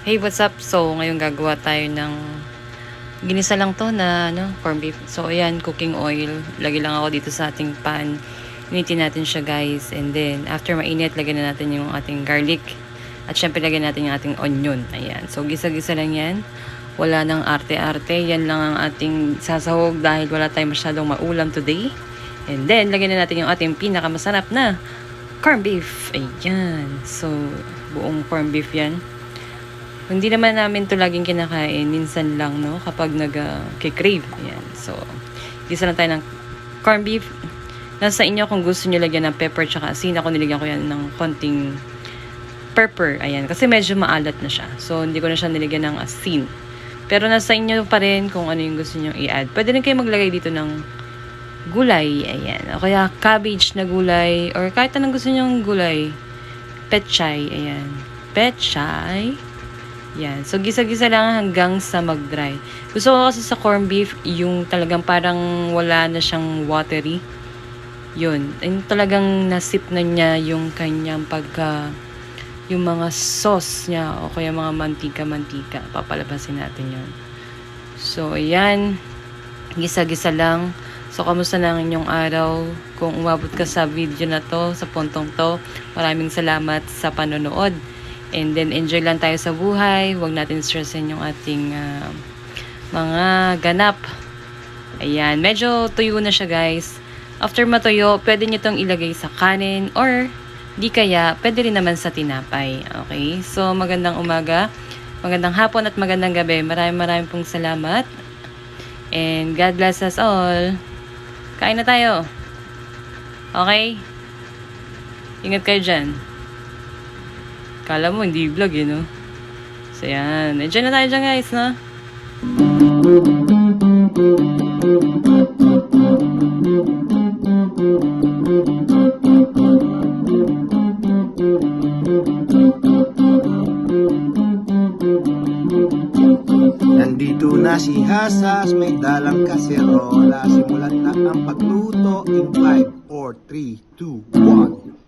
Hey, what's up? So, ngayon gagawa tayo ng ginisa lang to na ano, corned beef. So, ayan, cooking oil. Lagay lang ako dito sa ating pan. Initin natin siya, guys. And then, after mainit, lagyan na natin yung ating garlic. At syempre, lagyan natin yung ating onion. Ayan. So, gisa-gisa lang yan. Wala nang arte-arte. Yan lang ang ating sasahog dahil wala tayong masyadong maulam today. And then, lagyan na natin yung ating pinakamasarap na corned beef. Ayan. So, buong corned beef yan. Hindi naman namin to laging kinakain. Minsan lang, no? Kapag nag-crave. Ayan. So, isa lang tayo ng corned beef. Nasa inyo kung gusto nyo lagyan ng pepper tsaka asin. Ako nilagyan ko yan ng konting pepper. Ayan. Kasi medyo maalat na siya. So, hindi ko na siya nilagyan ng asin. Pero nasa inyo pa rin kung ano yung gusto nyo i-add. Pwede rin kayo maglagay dito ng gulay. Ayan. O kaya cabbage na gulay. Or kahit anong gusto nyo gulay. Petchay. Ayan. Petchay. Yan. So, gisa-gisa lang hanggang sa mag-dry. Gusto ko kasi sa corned beef, yung talagang parang wala na siyang watery. Yun. Yung talagang nasip na niya yung kanyang pagka yung mga sauce niya o kaya mga mantika-mantika. Papalabasin natin yun. So, ayan. Gisa-gisa lang. So, kamusta na ang inyong araw? Kung umabot ka sa video na to, sa puntong to, maraming salamat sa panonood. And then, enjoy lang tayo sa buhay. Huwag natin stressin yung ating ah, mga ganap. Ayan. Medyo tuyo na siya, guys. After matuyo, pwede nyo itong ilagay sa kanin or di kaya, pwede rin naman sa tinapay. Okay? So, magandang umaga, magandang hapon at magandang gabi. Maraming maraming pong salamat. And God bless us all. Kain na tayo. Okay? Ingat kayo dyan. Kala mo, hindi vlog eh, no? So, yan. Enjoy na tayo dyan, guys, no? Nandito na si Hasas, may dalang kaserola Simulan na ang pagluto in 5, 4, 3, 2, 1